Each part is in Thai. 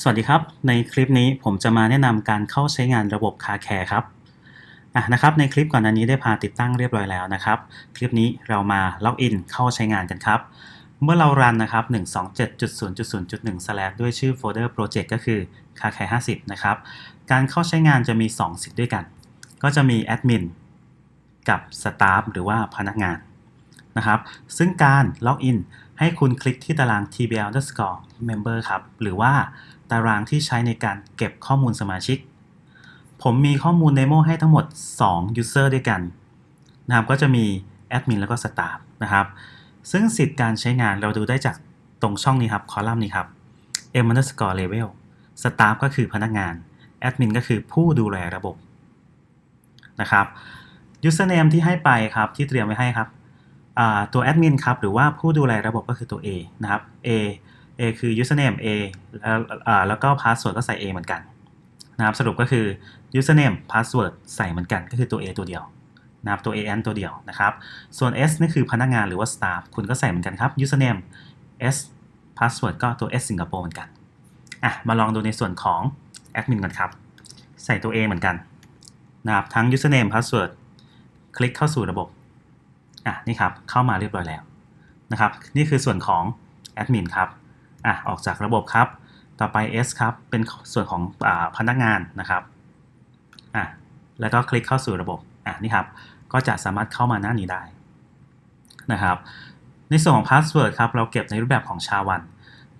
สวัสดีครับ ในคลิปนี้ผมจะมาแนะนำการเข้าใช้งานระบบคาแคร์ครับอะนะครับ ในคลิปก่อนหน้านี้ได้พาติดตั้งเรียบร้อยแล้วนะครับ คลิปนี้เรามาล็อกอินเข้าใช้งานกันครับ เมื่อเรารันนะครับ 127.0.0.1 slash ด้วยชื่อโฟลเดอร์โปรเจกต์ก็คือ c a r e 50 นะครับ การเข้าใช้งานจะมี 2 สิทธิ์ด้วยกัน ก็จะมีแอดมินกับสตาฟหรือว่าพนักงาน นะครับ ซึ่งการล็อกอินให้คุณคลิกที่ตาราง tbl underscore member ครับ หรือว่าตารางที่ใช้ในการเก็บข้อมูลสมาชิก ผมมีข้อมูลเดโมให้ทั้งหมด 2 user ด้วยกันนะครับ ก็จะมีแอดมินแล้วก็สตาฟนะครับ ซึ่งสิทธิ์การใช้งานเราดูได้จากตรงช่องนี้ครับ คอลัมน์นี้ครับ m underscore level staff ก็คือพนักงาน admin ก็คือผู้ดูแลระบบนะครับ username ที่ให้ไปครับที่เตรียมไว้ให้ครับ ตัว admin ครับหรือว่าผู้ดูแลระบบก็คือตัว A นะครับ A A คือ username A แล้วแล้วก็ password ก็ใส่ A เหมือนกันนะครับสรุปก็คือ username password ใส่เหมือนกันก็คือตัว A ตัวเดียวนะครับตัว AN ตัวเดียวนะครับ ส่วน S นี่คือพนักงานหรือว่า staff คุณก็ใส่เหมือนกันครับ username S password ก็ตัว S สิงคโปร์เหมือนกันอะมาลองดูในส่วนของ admin กันครับ ใส่ตัว A เหมือนกันนะครับทั้ง username password คลิกเข้าสู่ระบบ อะนี่ครับเข้ามาเรียบร้อยแล้วนะครับ นี่คือส่วนของ admin ครับอะออกจากระบบครับ ต่อไป S ครับ เป็นส่วนของอพนักงานนะครับอะแล้วก็คลิกเข้าสู่ระบบอะนี่ครับ ก็จะสามารถเข้ามาหน้านี้ได้นะครับ ในส่วนของ password ครับ เราเก็บในรูปแบบของชาวัน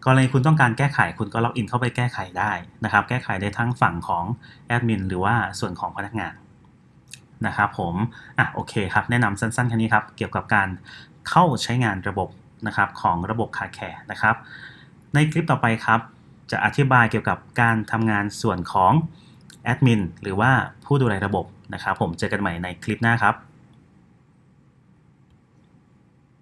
กรณีคุณต้องการแก้ไขคุณก็ล็อกอินเข้าไปแก้ไขได้นะครับ แก้ไขได้ทั้งฝั่งของแอดมินหรือว่าส่วนของพนักงาน นะครับผมอะโอเคครับแนะนำสั้นๆแค่นี้ครับเกี่ยวกับการเข้าใช้งานระบบนะครับของระบบคาแคร์นะครับ ในคลิปต่อไปครับ จะอธิบายเกี่ยวกับการทำงานส่วนของแอดมินหรือว่าผู้ดูแลระบบนะครับผมเจอกันใหม่ในคลิปหน้าครับ